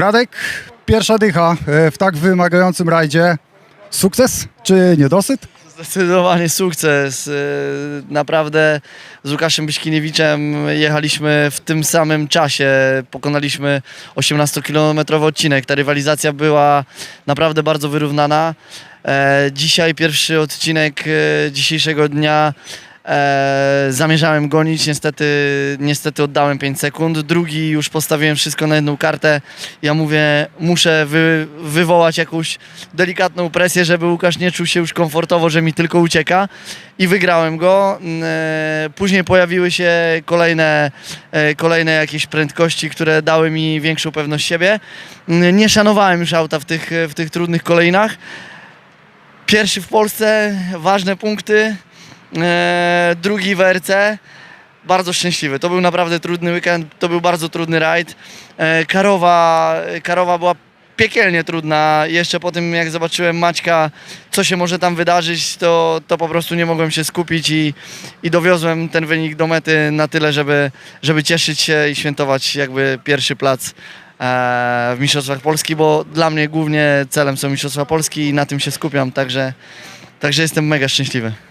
Radek, pierwsza dycha e, w tak wymagającym rajdzie. Sukces czy niedosyt? Zdecydowanie sukces. Yy, Naprawdę z Łukaszem Byśkiniewiczem jechaliśmy w tym samym czasie. Pokonaliśmy 18-kilometrowy odcinek. Ta rywalizacja była naprawdę bardzo wyrównana. E, Dzisiaj pierwszy odcinek e, dzisiejszego dnia e, zamierzałem gonić, niestety, niestety oddałem 5 sekund. Drugi już postawiłem wszystko na jedną kartę. Ja mówię, muszę wy, wywołać jakąś delikatną presję, żeby Łukasz nie czuł się już komfortowo, że mi tylko ucieka. I wygrałem go. E, Później pojawiły się kolejne, e, kolejne jakieś prędkości, które dały mi większą pewność siebie. Mm, Nie szanowałem już auta w tych, w tych trudnych kolejnach. Pierwszy w Polsce, ważne punkty. E, drugi w RC. Bardzo szczęśliwy. To był naprawdę trudny weekend, to był bardzo trudny rajd. E, Karowa, Karowa była piekielnie trudna. Jeszcze po tym, jak zobaczyłem Maćka, co się może tam wydarzyć, to, to po prostu nie mogłem się skupić i, i dowiozłem ten wynik do mety na tyle, żeby, żeby cieszyć się i świętować jakby pierwszy plac e, w Mistrzostwach Polski, bo dla mnie głównie celem są Mistrzostwa Polski i na tym się skupiam, także, także jestem mega szczęśliwy.